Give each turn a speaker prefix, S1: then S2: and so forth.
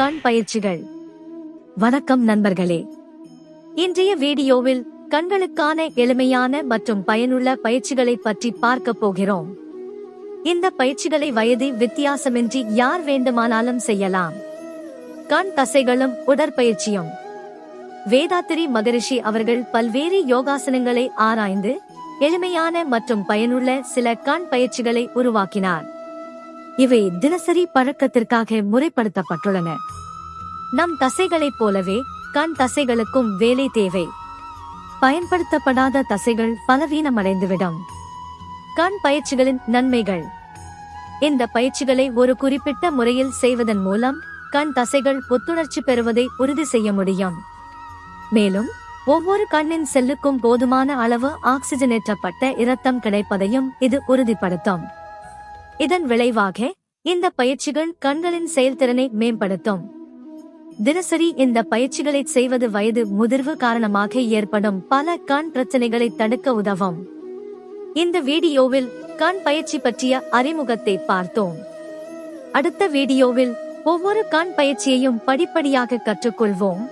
S1: கண் பயிற்சிகள். வணக்கம் நண்பர்களே. இன்றைய வீடியோவில் கண்களுக்கான எளிமையான மற்றும் பயனுள்ள பயிற்சிகளை பற்றி பார்க்க போகிறோம். இந்த பயிற்சிகளை வயது வித்தியாசமின்றி யார் வேண்டுமானாலும் செய்யலாம். கண் தசைகளும் உடற்பயிற்சியும். வேதாத்திரி மகரிஷி அவர்கள் பல்வேறு யோகாசனங்களை ஆராய்ந்து எளிமையான மற்றும் பயனுள்ள சில கண் பயிற்சிகளை உருவாக்கினார். இவை தினசரி பழக்கத்திற்காக முறைப்படுத்தப்பட்டுள்ளன. நம் தசைகளைப் போலவே கண் தசைகளுக்கும் வேலை தேவை. பயன்படுத்தப்படாத தசைகள் பலவீனமடைந்துவிடும். கண் பயிற்சிகளின் நன்மைகள். இந்த பயிற்சிகளை ஒரு குறிப்பிட்ட முறையில் செய்வதன் மூலம் கண் தசைகள் புத்துணர்ச்சி பெறுவதை உறுதி செய்ய முடியும். மேலும் ஒவ்வொரு கண்ணின் செல்லுக்கும் போதுமான அளவு ஆக்சிஜனேற்றப்பட்ட இரத்தம் கிடைப்பதையும் இது உறுதிப்படுத்தும். இதன் விளைவாக இந்த பயிற்சிகள் கண்களின் செயல்திறனை மேம்படுத்தும். தினசரி இந்த பயிற்சிகளை செய்வது வயது முதிர்வு காரணமாக ஏற்படும் பல கண் பிரச்சனைகளை தடுக்க உதவும். இந்த வீடியோவில் கண் பயிற்சி பற்றிய அறிமுகத்தை பார்த்தோம். அடுத்த வீடியோவில் ஒவ்வொரு கண் பயிற்சியையும் படிப்படியாக கற்றுக்கொள்வோம்.